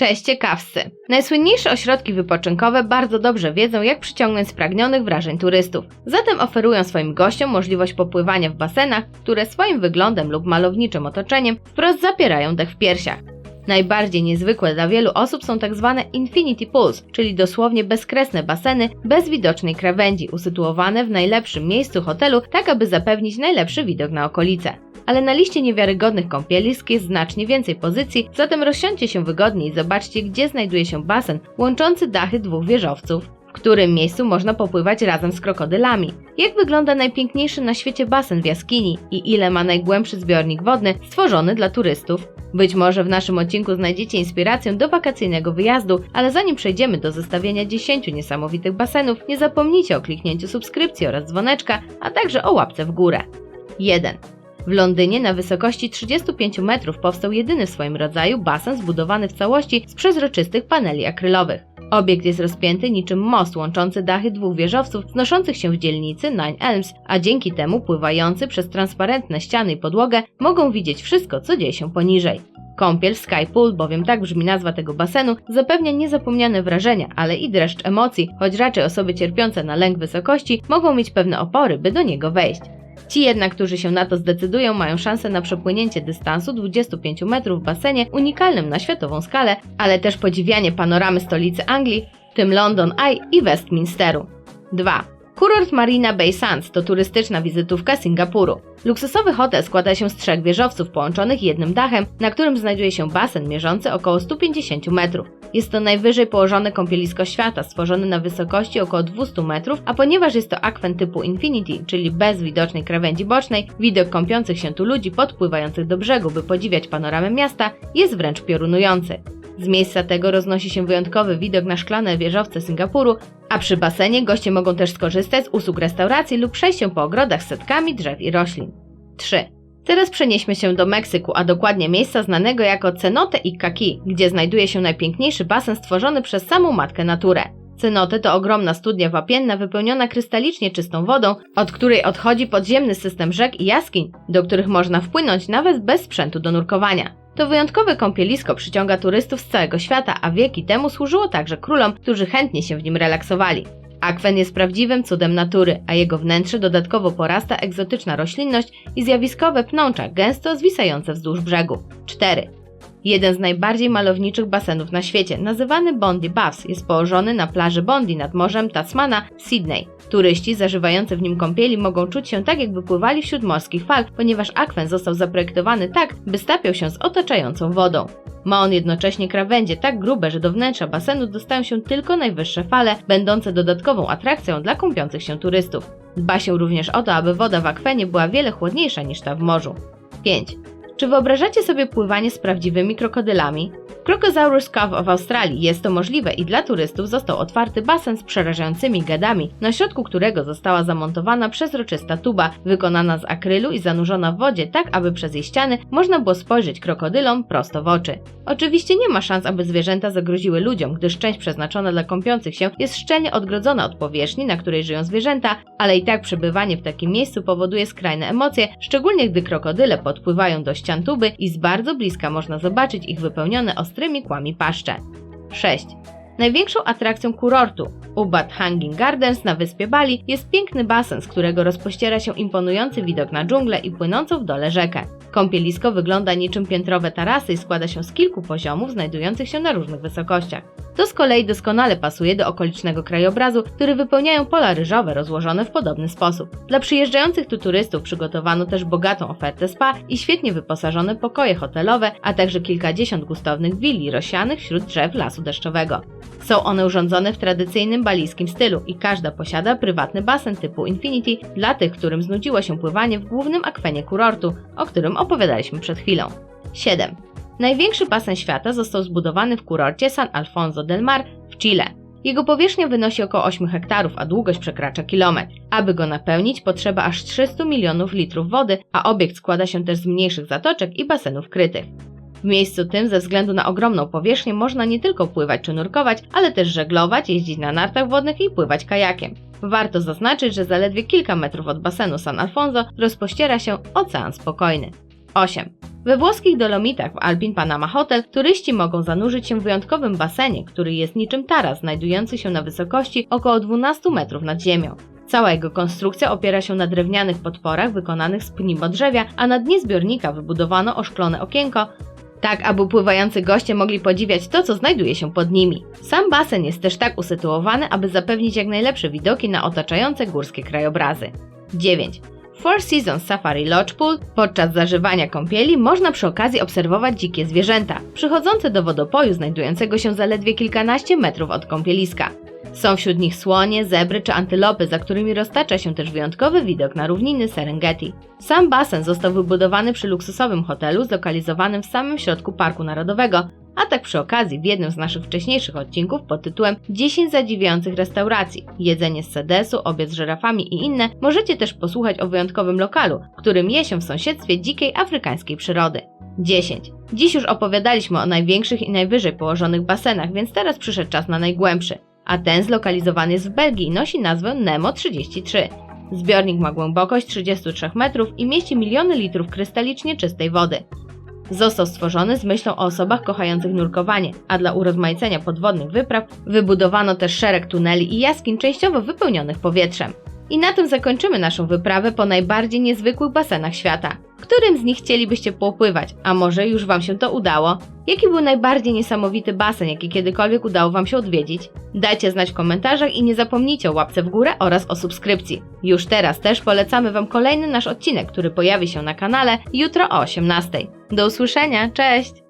Cześć ciekawscy! Najsłynniejsze ośrodki wypoczynkowe bardzo dobrze wiedzą, jak przyciągnąć spragnionych wrażeń turystów. Zatem oferują swoim gościom możliwość popływania w basenach, które swoim wyglądem lub malowniczym otoczeniem wprost zapierają dech w piersiach. Najbardziej niezwykłe dla wielu osób są tak zwane infinity pools, czyli dosłownie bezkresne baseny bez widocznej krawędzi, usytuowane w najlepszym miejscu hotelu, tak aby zapewnić najlepszy widok na okolice ale na liście niewiarygodnych kąpielisk jest znacznie więcej pozycji, zatem rozsiądźcie się wygodnie i zobaczcie, gdzie znajduje się basen łączący dachy dwóch wieżowców. W którym miejscu można popływać razem z krokodylami? Jak wygląda najpiękniejszy na świecie basen w jaskini i ile ma najgłębszy zbiornik wodny stworzony dla turystów? Być może w naszym odcinku znajdziecie inspirację do wakacyjnego wyjazdu, ale zanim przejdziemy do zestawienia 10 niesamowitych basenów, nie zapomnijcie o kliknięciu subskrypcji oraz dzwoneczka, a także o łapce w górę. 1. W Londynie na wysokości 35 metrów powstał jedyny w swoim rodzaju basen zbudowany w całości z przezroczystych paneli akrylowych. Obiekt jest rozpięty niczym most łączący dachy dwóch wieżowców znoszących się w dzielnicy Nine Elms, a dzięki temu pływający przez transparentne ściany i podłogę mogą widzieć wszystko, co dzieje się poniżej. Kąpiel Sky Pool, bowiem tak brzmi nazwa tego basenu, zapewnia niezapomniane wrażenia, ale i dreszcz emocji, choć raczej osoby cierpiące na lęk wysokości mogą mieć pewne opory, by do niego wejść. Ci jednak, którzy się na to zdecydują, mają szansę na przepłynięcie dystansu 25 metrów w basenie unikalnym na światową skalę, ale też podziwianie panoramy stolicy Anglii, tym London Eye i Westminsteru. 2. Kurort Marina Bay Sands to turystyczna wizytówka Singapuru. Luksusowy hotel składa się z trzech wieżowców połączonych jednym dachem, na którym znajduje się basen mierzący około 150 metrów. Jest to najwyżej położone kąpielisko świata, stworzone na wysokości około 200 metrów, a ponieważ jest to akwen typu Infinity, czyli bez widocznej krawędzi bocznej, widok kąpiących się tu ludzi podpływających do brzegu, by podziwiać panoramę miasta, jest wręcz piorunujący. Z miejsca tego roznosi się wyjątkowy widok na szklane wieżowce Singapuru, a przy basenie goście mogą też skorzystać z usług restauracji lub przejść się po ogrodach z setkami drzew i roślin. 3. Teraz przenieśmy się do Meksyku, a dokładnie miejsca znanego jako Cenote i Kaki, gdzie znajduje się najpiękniejszy basen stworzony przez samą matkę naturę. Cenote to ogromna studnia wapienna wypełniona krystalicznie czystą wodą, od której odchodzi podziemny system rzek i jaskiń, do których można wpłynąć nawet bez sprzętu do nurkowania. To wyjątkowe kąpielisko przyciąga turystów z całego świata, a wieki temu służyło także królom, którzy chętnie się w nim relaksowali. Akwen jest prawdziwym cudem natury, a jego wnętrze dodatkowo porasta egzotyczna roślinność i zjawiskowe pnącza gęsto zwisające wzdłuż brzegu. 4. Jeden z najbardziej malowniczych basenów na świecie, nazywany Bondi Baths, jest położony na plaży Bondi nad morzem Tasmana, Sydney. Turyści zażywający w nim kąpieli mogą czuć się tak, jakby pływali wśród morskich fal, ponieważ akwen został zaprojektowany tak, by stapiał się z otaczającą wodą. Ma on jednocześnie krawędzie tak grube, że do wnętrza basenu dostają się tylko najwyższe fale, będące dodatkową atrakcją dla kąpiących się turystów. Dba się również o to, aby woda w akwenie była wiele chłodniejsza niż ta w morzu. 5. Czy wyobrażacie sobie pływanie z prawdziwymi krokodylami? Crocosaurus Cove w Australii jest to możliwe i dla turystów został otwarty basen z przerażającymi gadami, na środku którego została zamontowana przezroczysta tuba, wykonana z akrylu i zanurzona w wodzie tak, aby przez jej ściany można było spojrzeć krokodylom prosto w oczy. Oczywiście nie ma szans, aby zwierzęta zagroziły ludziom, gdyż część przeznaczona dla kąpiących się jest szczelnie odgrodzona od powierzchni, na której żyją zwierzęta, ale i tak przebywanie w takim miejscu powoduje skrajne emocje, szczególnie gdy krokodyle podpływają do ścian tuby i z bardzo bliska można zobaczyć ich wypełnione ostrymi kłami paszcze. 6. Największą atrakcją kurortu, Ubud Hanging Gardens na wyspie Bali, jest piękny basen, z którego rozpościera się imponujący widok na dżunglę i płynącą w dole rzekę. Kąpielisko wygląda niczym piętrowe tarasy i składa się z kilku poziomów znajdujących się na różnych wysokościach. To z kolei doskonale pasuje do okolicznego krajobrazu, który wypełniają pola ryżowe rozłożone w podobny sposób. Dla przyjeżdżających tu turystów przygotowano też bogatą ofertę spa i świetnie wyposażone pokoje hotelowe, a także kilkadziesiąt gustownych willi rozsianych wśród drzew lasu deszczowego. Są one urządzone w tradycyjnym balijskim stylu i każda posiada prywatny basen typu Infinity dla tych, którym znudziło się pływanie w głównym akwenie kurortu, o którym opowiadaliśmy przed chwilą. 7. Największy basen świata został zbudowany w kurorcie San Alfonso del Mar w Chile. Jego powierzchnia wynosi około 8 hektarów, a długość przekracza kilometr. Aby go napełnić, potrzeba aż 300 milionów litrów wody, a obiekt składa się też z mniejszych zatoczek i basenów krytych. W miejscu tym, ze względu na ogromną powierzchnię, można nie tylko pływać czy nurkować, ale też żeglować, jeździć na nartach wodnych i pływać kajakiem. Warto zaznaczyć, że zaledwie kilka metrów od basenu San Alfonso rozpościera się Ocean Spokojny. 8. We włoskich Dolomitach w Alpin Panama Hotel turyści mogą zanurzyć się w wyjątkowym basenie, który jest niczym taras znajdujący się na wysokości około 12 metrów nad ziemią. Cała jego konstrukcja opiera się na drewnianych podporach wykonanych z pni drzewia, a na dnie zbiornika wybudowano oszklone okienko, tak aby pływający goście mogli podziwiać to, co znajduje się pod nimi. Sam basen jest też tak usytuowany, aby zapewnić jak najlepsze widoki na otaczające górskie krajobrazy. 9. Four Seasons Safari Lodge Pool podczas zażywania kąpieli można przy okazji obserwować dzikie zwierzęta, przychodzące do wodopoju znajdującego się zaledwie kilkanaście metrów od kąpieliska. Są wśród nich słonie, zebry czy antylopy, za którymi roztacza się też wyjątkowy widok na równiny Serengeti. Sam basen został wybudowany przy luksusowym hotelu zlokalizowanym w samym środku Parku Narodowego, a tak przy okazji w jednym z naszych wcześniejszych odcinków pod tytułem 10 zadziwiających restauracji, jedzenie z sedesu, obiad z żyrafami i inne, możecie też posłuchać o wyjątkowym lokalu, którym je się w sąsiedztwie dzikiej afrykańskiej przyrody. 10. Dziś już opowiadaliśmy o największych i najwyżej położonych basenach, więc teraz przyszedł czas na najgłębszy a ten zlokalizowany jest w Belgii i nosi nazwę Nemo 33. Zbiornik ma głębokość 33 metrów i mieści miliony litrów krystalicznie czystej wody. Został stworzony z myślą o osobach kochających nurkowanie, a dla urozmaicenia podwodnych wypraw wybudowano też szereg tuneli i jaskiń częściowo wypełnionych powietrzem. I na tym zakończymy naszą wyprawę po najbardziej niezwykłych basenach świata. Którym z nich chcielibyście popływać? A może już Wam się to udało? Jaki był najbardziej niesamowity basen, jaki kiedykolwiek udało Wam się odwiedzić? Dajcie znać w komentarzach i nie zapomnijcie o łapce w górę oraz o subskrypcji. Już teraz też polecamy Wam kolejny nasz odcinek, który pojawi się na kanale jutro o 18. Do usłyszenia, cześć!